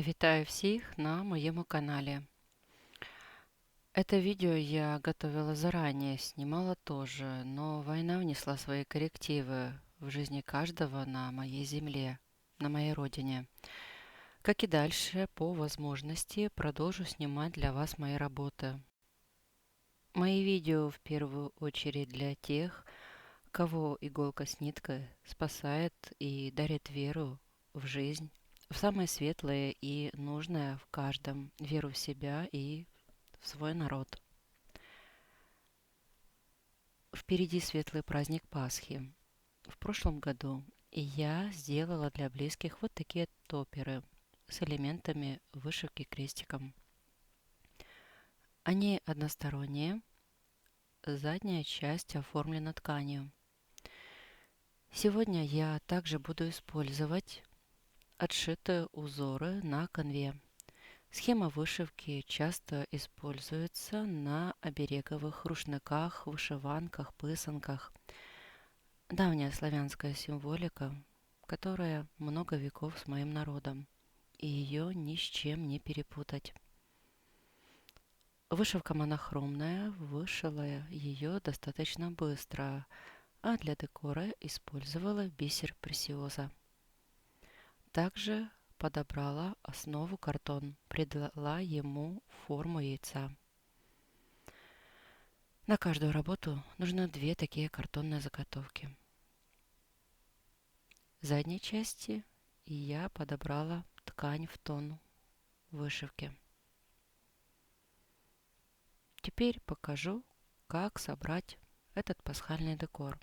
Вітаю всіх на моєму канале. Это видео я готовила заранее, снимала тоже, но война внесла свои коррективы в жизни каждого на моей земле, на моей родине. Как и дальше, по возможности, продолжу снимать для вас мои работы. Мои видео в первую очередь для тех, кого иголка с ниткой спасает и дарит веру в жизнь, в самое светлое и нужное в каждом, веру в себя и в свой народ. Впереди светлый праздник Пасхи. В прошлом году я сделала для близких вот такие топеры с элементами вышивки крестиком. Они односторонние, задняя часть оформлена тканью. Сегодня я также буду использовать отшитые узоры на конве. Схема вышивки часто используется на обереговых рушниках, вышиванках, пысанках. Давняя славянская символика, которая много веков с моим народом, и ее ни с чем не перепутать. Вышивка монохромная, вышила ее достаточно быстро, а для декора использовала бисер пресиоза. Также подобрала основу картон, придала ему форму яйца. На каждую работу нужно две такие картонные заготовки. В задней части я подобрала ткань в тон вышивки. Теперь покажу, как собрать этот пасхальный декор.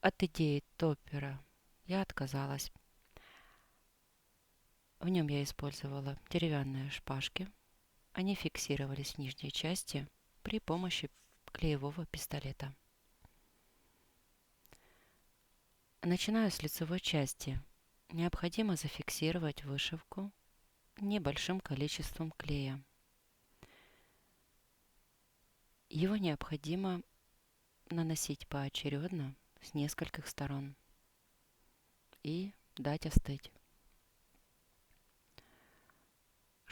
От идеи топпера я отказалась. В нем я использовала деревянные шпажки. Они фиксировались в нижней части при помощи клеевого пистолета. Начиная с лицевой части, необходимо зафиксировать вышивку небольшим количеством клея. Его необходимо наносить поочередно с нескольких сторон и дать остыть.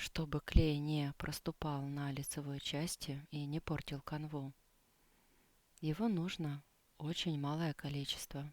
Чтобы клей не проступал на лицевой части и не портил канву. Его нужно очень малое количество.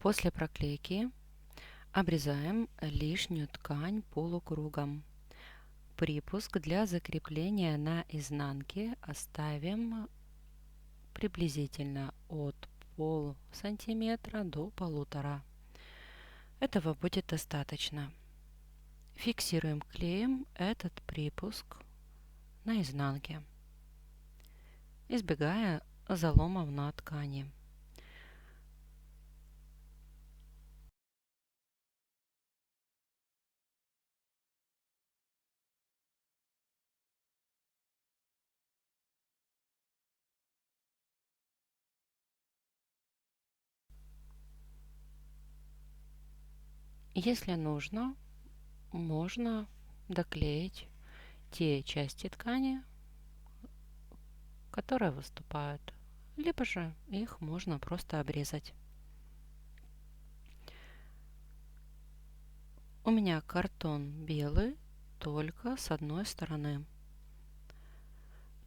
После проклейки обрезаем лишнюю ткань полукругом. Припуск для закрепления на изнанке оставим приблизительно от пол сантиметра до полутора. Этого будет достаточно. Фиксируем клеем этот припуск на изнанке, избегая заломов на ткани. Если нужно, можно доклеить те части ткани, которые выступают, либо же их можно просто обрезать. У меня картон белый, только с одной стороны.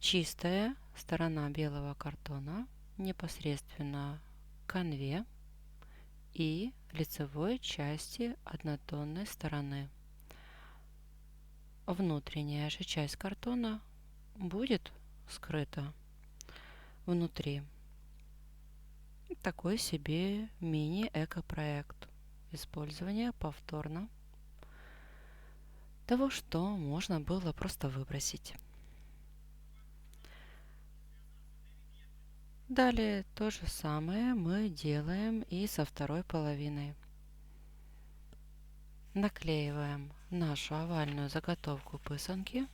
Чистая сторона белого картона непосредственно конве и лицевой части однотонной стороны. Внутренняя же часть картона будет скрыта внутри. Такой себе мини-эко-проект. Использование повторно того, что можно было просто выбросить. Далее то же самое мы делаем и со второй половиной. Наклеиваем нашу овальную заготовку пысанки.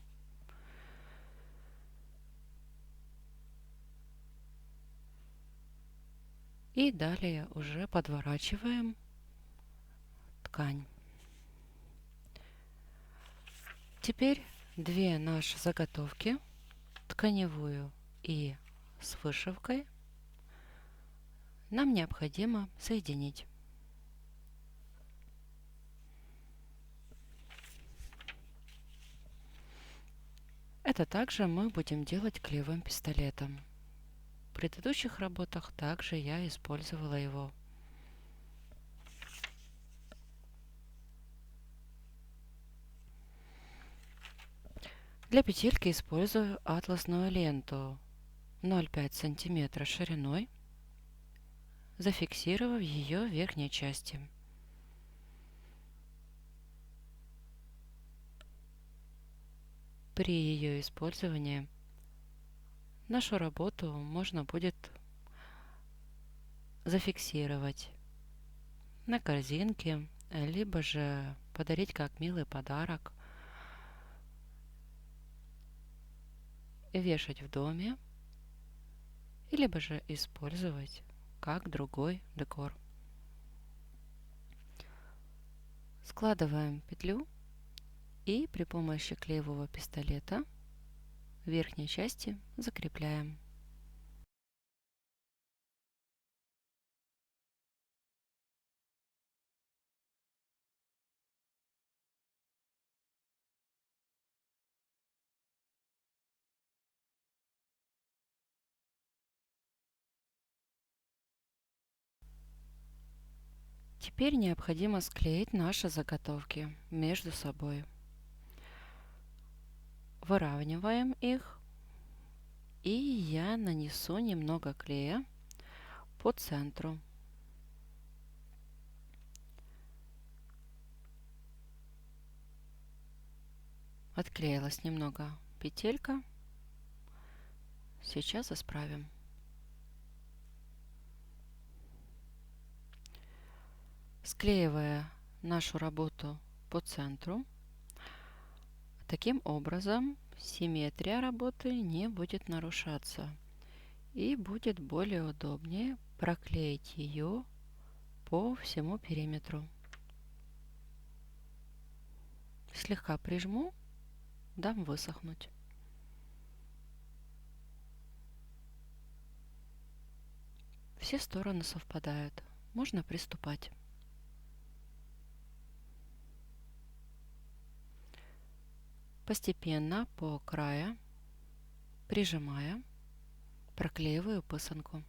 И далее уже подворачиваем ткань. Теперь две наши заготовки, тканевую и с вышивкой, нам необходимо соединить. Это также мы будем делать клеевым пистолетом. В предыдущих работах также я использовала его. Для петельки использую атласную ленту 0,5 см шириной, зафиксировав ее в верхней части. При ее использовании нашу работу можно будет зафиксировать на корзинке, либо же подарить как милый подарок вешать в доме, либо же использовать как другой декор. Складываем петлю и при помощи клеевого пистолета в верхней части закрепляем. Теперь необходимо склеить наши заготовки между собой. Выравниваем их. И я нанесу немного клея по центру. Отклеилась немного петелька. Сейчас исправим. Склеивая нашу работу по центру. Таким образом, симметрия работы не будет нарушаться и будет более удобнее проклеить ее по всему периметру. Слегка прижму, дам высохнуть. Все стороны совпадают. Можно приступать. Постепенно по краю, прижимая, проклеиваю пысанку.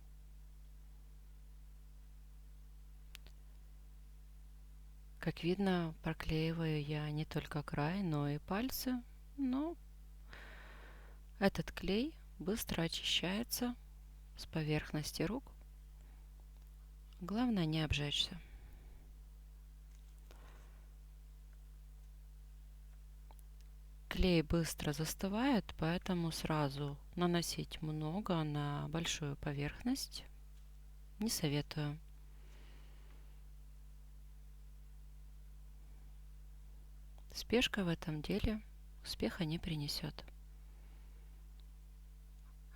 Как видно, проклеиваю я не только край, но и пальцы, но этот клей быстро очищается с поверхности рук. Главное не обжечься. Клей быстро застывает, поэтому сразу наносить много на большую поверхность не советую. Спешка в этом деле успеха не принесет.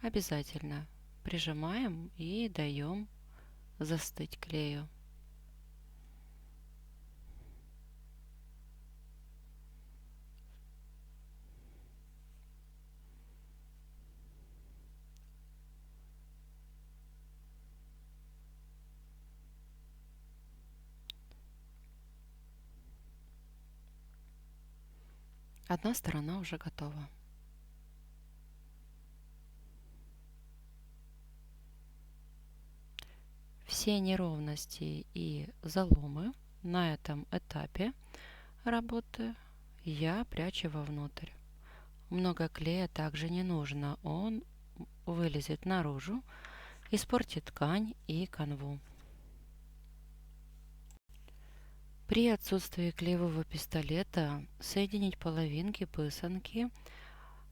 Обязательно прижимаем и даем застыть клею. Одна сторона уже готова. Все неровности и заломы на этом этапе работы я прячу вовнутрь. Много клея также не нужно, он вылезет наружу, испортит ткань и канву. При отсутствии клеевого пистолета соединить половинки пысанки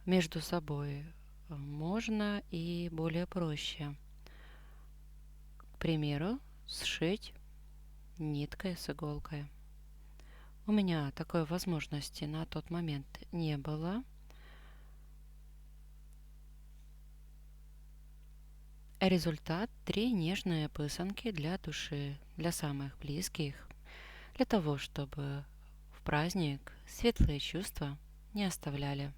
между собой можно и более проще – примеру, сшить ниткой с иголкой. У меня такой возможности на тот момент не было. Результат – три нежные пысанки для души, для самых близких, для того, чтобы в праздник светлые чувства не оставляли.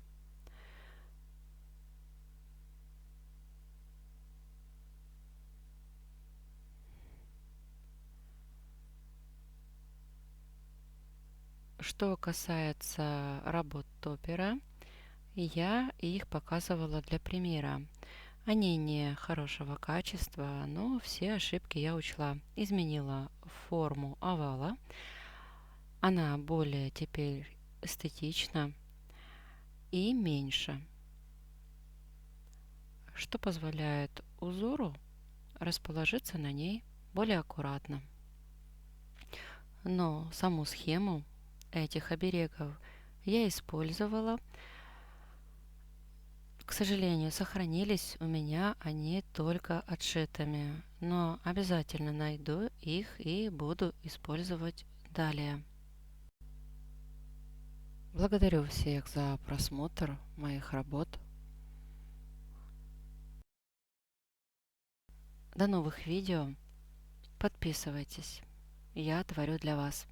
Что касается работ топера, я их показывала для примера. Они не хорошего качества, но все ошибки я учла. Изменила форму овала. Она более теперь эстетична и меньше, что позволяет узору расположиться на ней более аккуратно. Но саму схему этих оберегов я использовала. К сожалению, сохранились у меня они только отшитыми, но обязательно найду их и буду использовать далее. Благодарю всех за просмотр моих работ. До новых видео. Подписывайтесь. Я творю для вас.